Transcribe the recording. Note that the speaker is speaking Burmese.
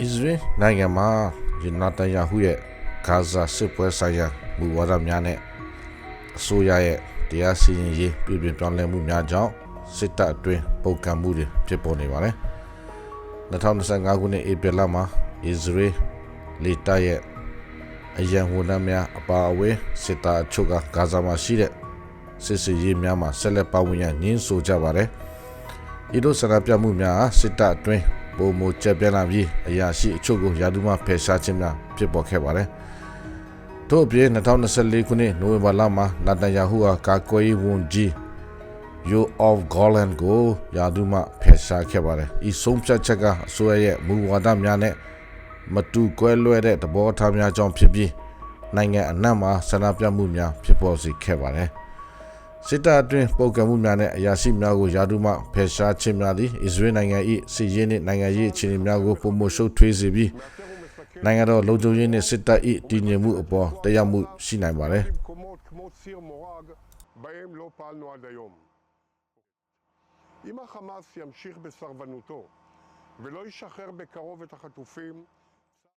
အစ္စရေးနိုင်ငံမှာယနာတယာဟုရဲ့ဂါဇာစစ်ပွဲဆိုင်ရာမူဝါဒများနဲ့အစိုးရရဲ့တရားစီရင်ရေးပြည်ပြင်ပြောင်းလဲမှုများကြောင့်စစ်တပ်အတွင်းပုန်ကန်မှုတွေဖြစ်ပေါ်နေပါတယ်2025ခုနှစ်ဧပြီလမှာအစ္စရေးလေတပ်ရဲ့အရန်ဝန်ထမ်းများအပါအဝင်စစ်သားအချို့ကဂါဇာမှာရှိတဲ့စစ်စရေးများမှာဆက်လက်ပါဝင်ရညှင်းဆိုကြပါတယ်ဤလိုဆန္ဒပြမှုများဟာစစ်တပ်အတွင်း ပုံမကျက်ပြန့်လာပြီးအရာရှိအချို့ကိုယာဒူးမှဖယ်ရှားခြင်းများဖြစ်ပေါ်ခဲ့ပါတယ်။ထို့အပြင်2024ခုနှစ်နိုဝင်ဘာလမှာနာတန်ယာဟုဟာကာကွယ်ရေးဝန်ကြီး You of Golan ကိုယာဒူးမှဖယ်ရှားခဲ့ပါတယ်။ဤဆုံးဖြတ်ချက်ကအစိုးရရဲ့မူဝါဒများနဲ့မတူကွဲလွဲတဲ့သဘောထားများကြောင့်ဖြစ်ပြီးနိုင်ငံအနှံ့မှာဆန္ဒပြမှုများဖြစ်ပေါ်စေခဲ့ပါတယ်။ စစ်တပ်အတွင်းပုတ်ကံမှုများနဲ့အရာရှိများကိုယာဒူးမှဖယ်ရှားခြင်းများသည်အစ္စရေးနိုင်ငံ၏စီးရေးနှင့်နိုင်ငံရေးအခြေအနေများကိုပုံမရှုပ်ထွေးစေပြီးနိုင်ငံတော်လုံခြုံရေးနှင့်စစ်တပ်၏တည်ငြိမ်မှုအပေါ်တရားမှုရှိနိုင်ပါသည် במקומות כמו ציר מורג, בהם לא פעלנו עד היום. אם החמאס ימשיך בסרבנותו ולא ישחרר בקרוב את החטופים,